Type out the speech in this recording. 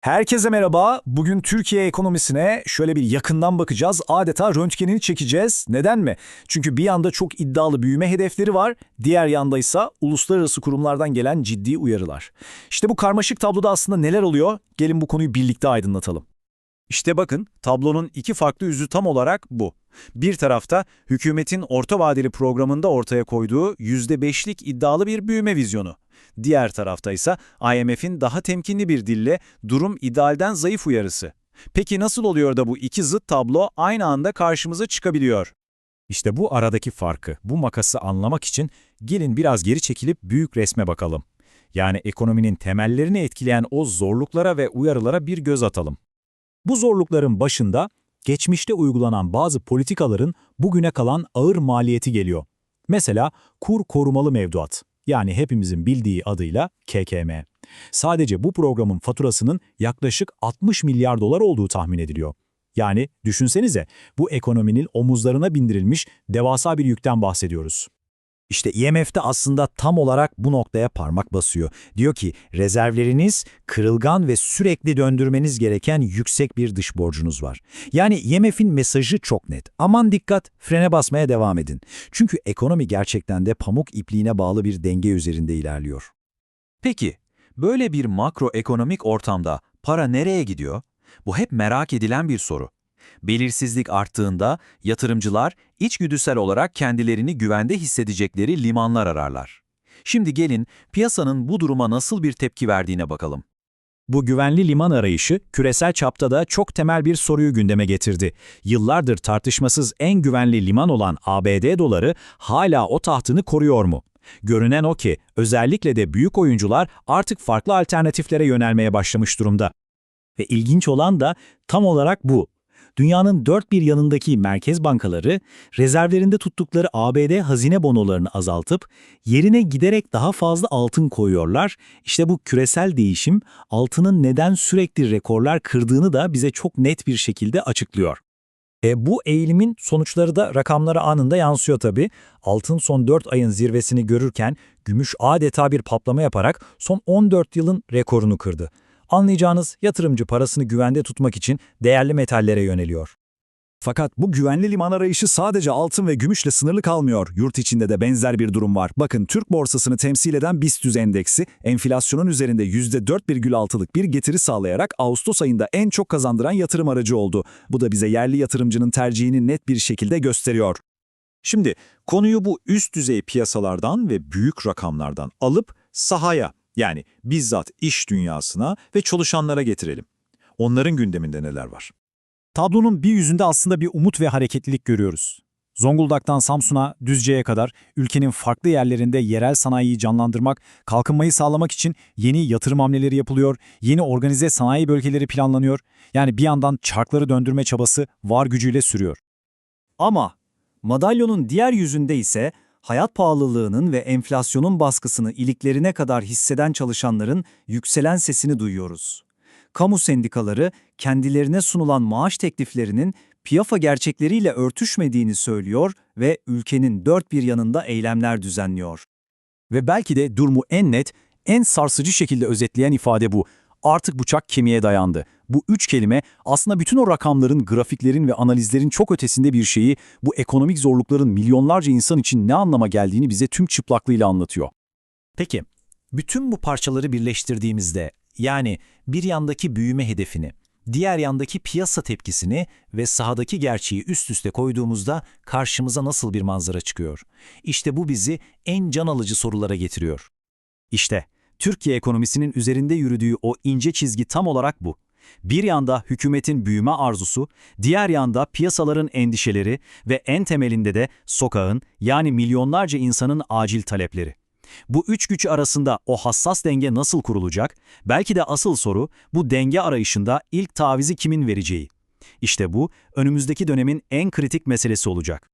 Herkese merhaba. Bugün Türkiye ekonomisine şöyle bir yakından bakacağız. Adeta röntgenini çekeceğiz. Neden mi? Çünkü bir yanda çok iddialı büyüme hedefleri var, diğer yanda ise uluslararası kurumlardan gelen ciddi uyarılar. İşte bu karmaşık tabloda aslında neler oluyor? Gelin bu konuyu birlikte aydınlatalım. İşte bakın tablonun iki farklı yüzü tam olarak bu. Bir tarafta hükümetin orta vadeli programında ortaya koyduğu %5'lik iddialı bir büyüme vizyonu. Diğer tarafta ise IMF'in daha temkinli bir dille durum idealden zayıf uyarısı. Peki nasıl oluyor da bu iki zıt tablo aynı anda karşımıza çıkabiliyor? İşte bu aradaki farkı, bu makası anlamak için gelin biraz geri çekilip büyük resme bakalım. Yani ekonominin temellerini etkileyen o zorluklara ve uyarılara bir göz atalım. Bu zorlukların başında geçmişte uygulanan bazı politikaların bugüne kalan ağır maliyeti geliyor. Mesela kur korumalı mevduat, yani hepimizin bildiği adıyla KKM. Sadece bu programın faturasının yaklaşık 60 milyar dolar olduğu tahmin ediliyor. Yani düşünsenize bu ekonominin omuzlarına bindirilmiş devasa bir yükten bahsediyoruz. İşte IMF'de aslında tam olarak bu noktaya parmak basıyor. Diyor ki rezervleriniz kırılgan ve sürekli döndürmeniz gereken yüksek bir dış borcunuz var. Yani IMF'in mesajı çok net. Aman dikkat, frene basmaya devam edin. Çünkü ekonomi gerçekten de pamuk ipliğine bağlı bir denge üzerinde ilerliyor. Peki, böyle bir makroekonomik ortamda para nereye gidiyor? Bu hep merak edilen bir soru. Belirsizlik arttığında yatırımcılar içgüdüsel olarak kendilerini güvende hissedecekleri limanlar ararlar. Şimdi gelin piyasanın bu duruma nasıl bir tepki verdiğine bakalım. Bu güvenli liman arayışı küresel çapta da çok temel bir soruyu gündeme getirdi. Yıllardır tartışmasız en güvenli liman olan ABD doları hala o tahtını koruyor mu? Görünen o ki özellikle de büyük oyuncular artık farklı alternatiflere yönelmeye başlamış durumda. Ve ilginç olan da tam olarak bu. Dünyanın dört bir yanındaki merkez bankaları rezervlerinde tuttukları ABD hazine bonolarını azaltıp yerine giderek daha fazla altın koyuyorlar. İşte bu küresel değişim altının neden sürekli rekorlar kırdığını da bize çok net bir şekilde açıklıyor. E, bu eğilimin sonuçları da rakamlara anında yansıyor tabii. Altın son 4 ayın zirvesini görürken gümüş adeta bir patlama yaparak son 14 yılın rekorunu kırdı. Anlayacağınız yatırımcı parasını güvende tutmak için değerli metallere yöneliyor. Fakat bu güvenli liman arayışı sadece altın ve gümüşle sınırlı kalmıyor. Yurt içinde de benzer bir durum var. Bakın Türk borsasını temsil eden BIST endeksi enflasyonun üzerinde %4,6'lık bir getiri sağlayarak Ağustos ayında en çok kazandıran yatırım aracı oldu. Bu da bize yerli yatırımcının tercihini net bir şekilde gösteriyor. Şimdi konuyu bu üst düzey piyasalardan ve büyük rakamlardan alıp sahaya yani bizzat iş dünyasına ve çalışanlara getirelim. Onların gündeminde neler var? Tablonun bir yüzünde aslında bir umut ve hareketlilik görüyoruz. Zonguldak'tan Samsun'a, Düzce'ye kadar ülkenin farklı yerlerinde yerel sanayiyi canlandırmak, kalkınmayı sağlamak için yeni yatırım hamleleri yapılıyor, yeni organize sanayi bölgeleri planlanıyor. Yani bir yandan çarkları döndürme çabası var gücüyle sürüyor. Ama madalyonun diğer yüzünde ise hayat pahalılığının ve enflasyonun baskısını iliklerine kadar hisseden çalışanların yükselen sesini duyuyoruz. Kamu sendikaları kendilerine sunulan maaş tekliflerinin piyafa gerçekleriyle örtüşmediğini söylüyor ve ülkenin dört bir yanında eylemler düzenliyor. Ve belki de durumu en net, en sarsıcı şekilde özetleyen ifade bu. Artık bıçak kemiğe dayandı. Bu üç kelime aslında bütün o rakamların, grafiklerin ve analizlerin çok ötesinde bir şeyi, bu ekonomik zorlukların milyonlarca insan için ne anlama geldiğini bize tüm çıplaklığıyla anlatıyor. Peki, bütün bu parçaları birleştirdiğimizde, yani bir yandaki büyüme hedefini, diğer yandaki piyasa tepkisini ve sahadaki gerçeği üst üste koyduğumuzda karşımıza nasıl bir manzara çıkıyor? İşte bu bizi en can alıcı sorulara getiriyor. İşte Türkiye ekonomisinin üzerinde yürüdüğü o ince çizgi tam olarak bu. Bir yanda hükümetin büyüme arzusu, diğer yanda piyasaların endişeleri ve en temelinde de sokağın yani milyonlarca insanın acil talepleri. Bu üç güç arasında o hassas denge nasıl kurulacak? Belki de asıl soru bu denge arayışında ilk tavizi kimin vereceği. İşte bu önümüzdeki dönemin en kritik meselesi olacak.